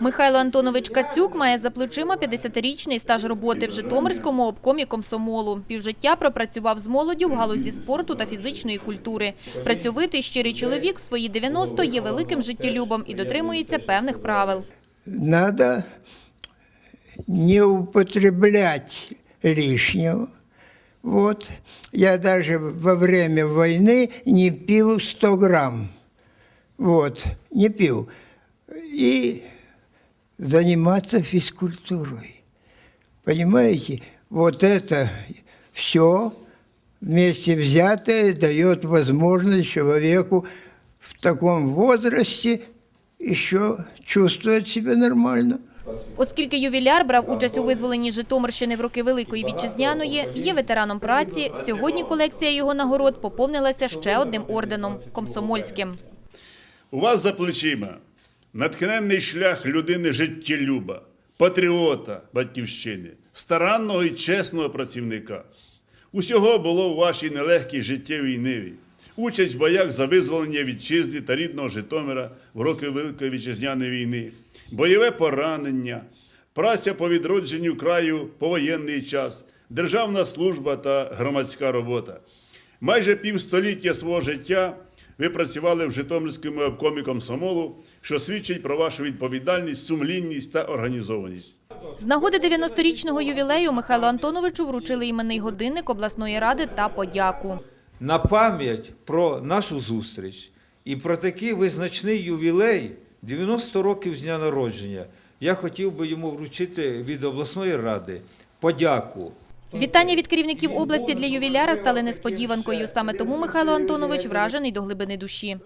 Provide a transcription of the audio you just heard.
Михайло Антонович Кацюк має за плечима 50-річний стаж роботи в Житомирському обкомі комсомолу. Півжиття пропрацював з молоддю в галузі спорту та фізичної культури. Працьовитий щирий чоловік свої 90 є великим життєлюбом і дотримується певних правил. надо не употреблять лишнего. Вот. Я даже во время войны не пил 100 грамм. Вот, не пил. И заниматься физкультурой. Понимаете? Вот это все вместе взятое дает возможность человеку в таком возрасте еще чувствовать себя нормально. Оскільки ювіляр брав участь у визволенні Житомирщини в роки Великої Вітчизняної, є ветераном праці, сьогодні колекція його нагород поповнилася ще одним орденом – комсомольським. У вас за плечима натхненний шлях людини життєлюба, патріота батьківщини, старанного і чесного працівника. Усього було у вашій нелегкій життєвій ниві. Участь в боях за визволення вітчизни та рідного Житомира в роки Великої Вітчизняної війни, бойове поранення, праця по відродженню краю повоєнний час, державна служба та громадська робота. Майже півстоліття свого життя ви працювали в Житомирському обкомі комсомолу, що свідчить про вашу відповідальність, сумлінність та організованість. З нагоди 90-річного ювілею Михайлу Антоновичу вручили іменний годинник обласної ради та подяку. на пам'ять про нашу зустріч і про такий визначний ювілей 90 років з дня народження. Я хотів би йому вручити від обласної ради подяку. Вітання від керівників області для ювіляра стали несподіванкою. Саме тому Михайло Антонович вражений до глибини душі.